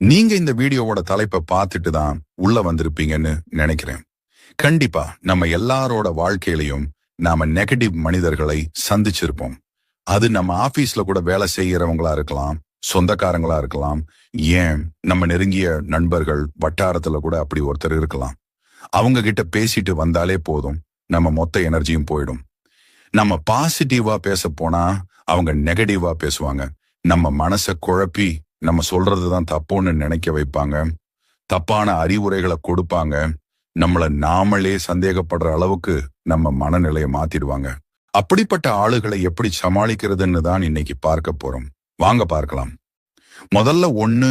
நீங்க இந்த வீடியோவோட தலைப்பை பார்த்துட்டு தான் உள்ள வந்திருப்பீங்கன்னு நினைக்கிறேன். கண்டிப்பா நம்ம எல்லாரோட வாழ்க்கையிலையும் நாம நெகட்டிவ் மனிதர்களை சந்திச்சிருப்போம். அது நம்ம ஆபீஸ்ல கூட வேலை செய்யறவங்களா இருக்கலாம் சொந்தக்காரங்களா இருக்கலாம் ஏன் நம்ம நெருங்கிய நண்பர்கள் வட்டாரத்துல கூட அப்படி ஒருத்தர் இருக்கலாம். அவங்க கிட்ட பேசிட்டு வந்தாலே போதும் நம்ம மொத்த எனர்ஜியும் போயிடும். நம்ம பாசிட்டிவா பேச போனா அவங்க நெகட்டிவா பேசுவாங்க. நம்ம மனசை குழப்பி நம்ம சொல்றதுதான் தப்புன்னு நினைக்க வைப்பாங்க. தப்பான அறிவுரைகளை கொடுப்பாங்க. நம்மளை நாமளே சந்தேகப்படுற அளவுக்கு நம்ம மனநிலையை மாத்திடுவாங்க. அப்படிப்பட்ட ஆளுகளை எப்படி சமாளிக்கிறதுன்னு தான் இன்னைக்கு பார்க்க போறோம். வாங்க பார்க்கலாம். முதல்ல ஒன்று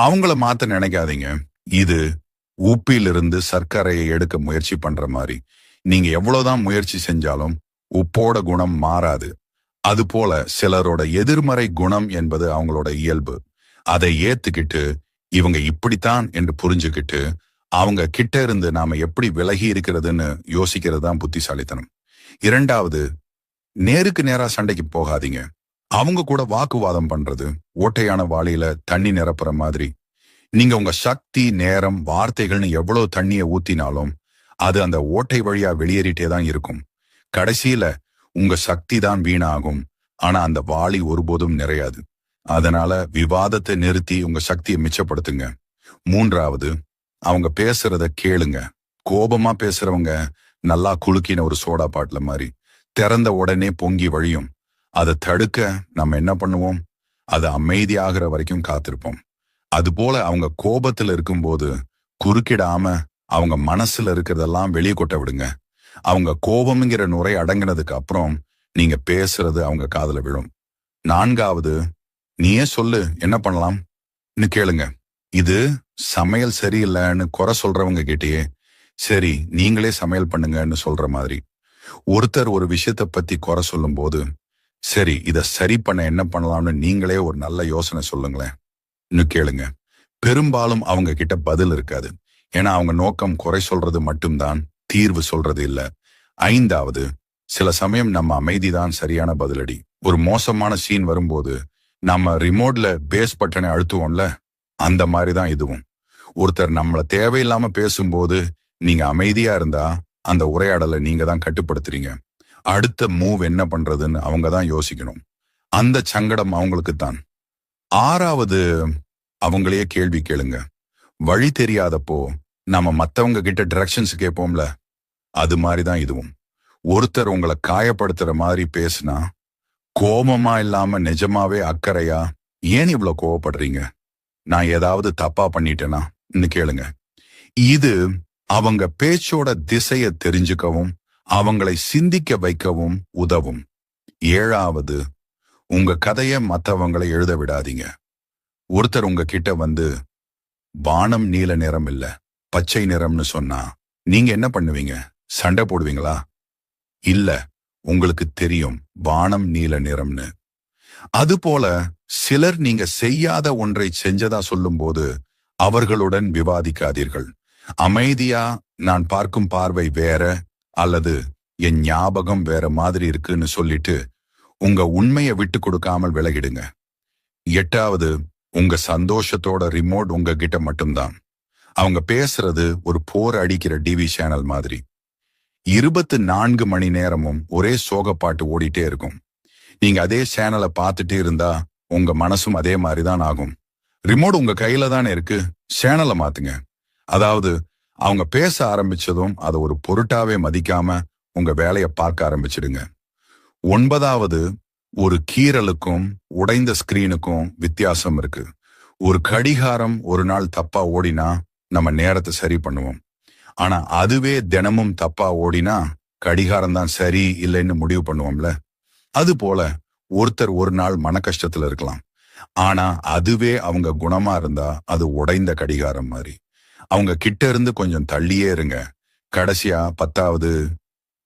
அவங்கள மாத்த நினைக்காதீங்க. இது உப்பிலிருந்து சர்க்கரையை எடுக்க முயற்சி பண்ற மாதிரி. நீங்க எவ்வளவுதான் முயற்சி செஞ்சாலும் உப்போட குணம் மாறாது. அதுபோல சிலரோட எதிர்மறை குணம் என்பது அவங்களோட இயல்பு. அதை ஏத்துக்கிட்டு இவங்க இப்படித்தான் என்று புரிஞ்சுக்கிட்டு அவங்க கிட்ட இருந்து நாம எப்படி விலகி இருக்கிறதுன்னு யோசிக்கிறது தான் புத்திசாலித்தனம். இரண்டாவது நேருக்கு நேரா சண்டைக்கு போகாதீங்க. அவங்க கூட வாக்குவாதம் பண்றது ஓட்டையான வாளியில தண்ணி நிரப்புற மாதிரி. நீங்க உங்க சக்தி நேரம் வார்த்தைகள்னு எவ்வளவு தண்ணியை ஊத்தினாலும் அது அந்த ஓட்டை வழியா வெளியேறிட்டே தான் இருக்கும். கடைசியில உங்க சக்தி தான் வீணாகும். ஆனா அந்த வாளி ஒருபோதும் நிறையாது. அதனால விவாதத்தை நிறுத்தி உங்க சக்தியை மிச்சப்படுத்துங்க. மூன்றாவது அவங்க பேசுறத கேளுங்க. கோபமா பேசுறவங்க நல்லா குலுக்கின ஒரு சோடா பாட்டில மாதிரி திறந்த உடனே பொங்கி வழியும். அதை தடுக்க நம்ம என்ன பண்ணுவோம்? அது அமைதியாகிற வரைக்கும் காத்திருப்போம். அதுபோல அவங்க கோபத்துல இருக்கும்போது குறுக்கிடாம அவங்க மனசுல இருக்கிறதெல்லாம் வெளியே கொட்ட விடுங்க. அவங்க கோபம்ங்கிற நுரை அடங்கினதுக்கு அப்புறம் நீங்க பேசுறது அவங்க காதுல விழும். நான்காவது நீயே சொல்லு என்ன பண்ணலாம்னு கேளுங்க. இது சமையல் சரியில்லைன்னு குறை சொல்றவங்க கிட்டயே சரி நீங்களே சமையல் பண்ணுங்கன்னு சொல்ற மாதிரி. ஒருத்தர் ஒரு விஷயத்த பத்தி குறை சொல்லும் போது சரி இத சரி பண்ண என்ன பண்ணலாம்னு நீங்களே ஒரு நல்ல யோசனை சொல்லுங்களேன். கேளுங்க. பெரும்பாலும் அவங்க கிட்ட பதில் இருக்காது. ஏன்னா அவங்க நோக்கம் குறை சொல்றது மட்டும்தான். தீர்வு சொல்றது இல்ல. ஐந்தாவது சில சமயம் நம்ம அமைதிதான் சரியான பதிலடி. ஒரு மோசமான சீன் வரும்போது நம்ம ரிமோட்ல பேஸ் பட்டனை அழுத்துவோம்ல அந்த மாதிரி தான் இதுவும். ஒருத்தர் நம்மள தேவையில்லாம பேசும்போது நீங்க அமைதியா இருந்தா அந்த உரையாடலை நீங்க தான் கட்டுப்படுத்துறீங்க. அடுத்த மூவ் என்ன பண்றதுன்னு அவங்க தான் யோசிக்கணும். அந்த சங்கடம் அவங்களுக்கு தான். ஆறாவது அவங்களையே கேள்வி கேளுங்க. வழி தெரியாதப்போ நம்ம மத்தவங்க கிட்ட டிரெக்ஷன்ஸ் கேட்போம்ல அது மாதிரி தான் இதுவும். ஒருத்தர் உங்களை காயப்படுத்துற மாதிரி பேசுனா கோபமா இல்லாம நிஜமாவே அக்கறையா ஏன் இவ்வளவு கோவப்படுறீங்க? நான் ஏதாவது தப்பா பண்ணிட்டேனா? கேளுங்க. இது அவங்க பேச்சோட திசைய தெரிஞ்சுக்கவும் அவங்களை சிந்திக்க வைக்கவும் உதவும். ஏழாவது உங்க கதைய மத்தவங்களை எழுத விடாதீங்க. ஒருத்தர் உங்க கிட்ட வந்து வானம் நீல நிறம் இல்ல பச்சை நிறம்னு சொன்னா நீங்க என்ன பண்ணுவீங்க? சண்டை போடுவீங்களா? இல்ல உங்களுக்கு தெரியும் வானம் நீல நிறம்னு. அதுபோல சிலர் நீங்க செய்யாத ஒன்றை செஞ்சதா சொல்லும்போது அவர்களுடன் விவாதிக்காதீர்கள். அமைதியா நான் பார்க்கும் பார்வை வேற அல்லது என் ஞாபகம் வேற மாதிரி இருக்குன்னு சொல்லிட்டு உங்க உண்மையை விட்டு கொடுக்காமல் விலகிடுங்க. எட்டாவது உங்க சந்தோஷத்தோட ரிமோட் உங்ககிட்ட மட்டும்தான். அவங்க பேசுறது ஒரு போர் அடிக்கிற டிவி சேனல் மாதிரி. இருபத்து நான்கு மணி நேரமும் ஒரே சோக பாட்டு ஓடிட்டே இருக்கும். நீங்க அதே சேனலை பார்த்துட்டே இருந்தா உங்க மனசும் அதே மாதிரி தான் ஆகும். ரிமோட் உங்க கையில தானே இருக்கு. சேனலை மாத்துங்க. அதாவது அவங்க பேச ஆரம்பிச்சதும் அதை ஒரு பொருட்டாவே மதிக்காம உங்க வேலையை பார்க்க ஆரம்பிச்சிடுங்க. ஒன்பதாவது ஒரு கீரலுக்கும் உடைந்த ஸ்கிரீனுக்கும் வித்தியாசம் இருக்கு. ஒரு கடிகாரம் ஒரு நாள் தப்பா ஓடினா நம்ம நேரத்தை சரி பண்ணுவோம். ஆனா அதுவே தினமும் தப்பா ஓடினா கடிகாரம் தான் சரி இல்லைன்னு முடிவு பண்ணுவோம்ல. அது போல ஒருத்தர் ஒரு நாள் மன கஷ்டத்துல இருக்கலாம். ஆனா அதுவே அவங்க குணமா இருந்தா அது உடைந்த கடிகாரம் மாதிரி. அவங்க கிட்ட இருந்து கொஞ்சம் தள்ளியே இருங்க. கடைசியா பத்தாவது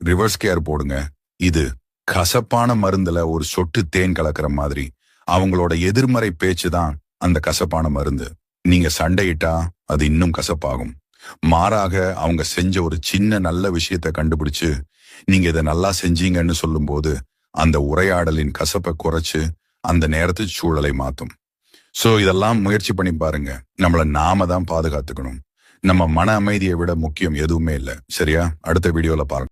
ரிவர்ஸ் கேர் போடுங்க. இது கசப்பான மருந்துல ஒரு சொட்டு தேன் கலக்கிற மாதிரி. அவங்களோட எதிர்மறை பேச்சு தான் அந்த கசப்பான மருந்து. நீங்க சண்டையிட்டா அது இன்னும் கசப்பாகும். மாறாக அவங்க செஞ்ச ஒரு சின்ன நல்ல விஷயத்தை கண்டுபிடிச்சு நீங்க இதை நல்லா செஞ்சீங்கன்னு சொல்லும்போது அந்த உரையாடலின் கசப்பை குறைச்சு அந்த நேரத்து சூழலை மாத்தும். சோ இதெல்லாம் முயற்சி பண்ணி பாருங்க. நம்மள நாம தான் பாதுகாத்துக்கணும். நம்ம மன அமைதியை விட முக்கியம் எதுவுமே இல்ல. சரியா? அடுத்த வீடியோல பாருங்க.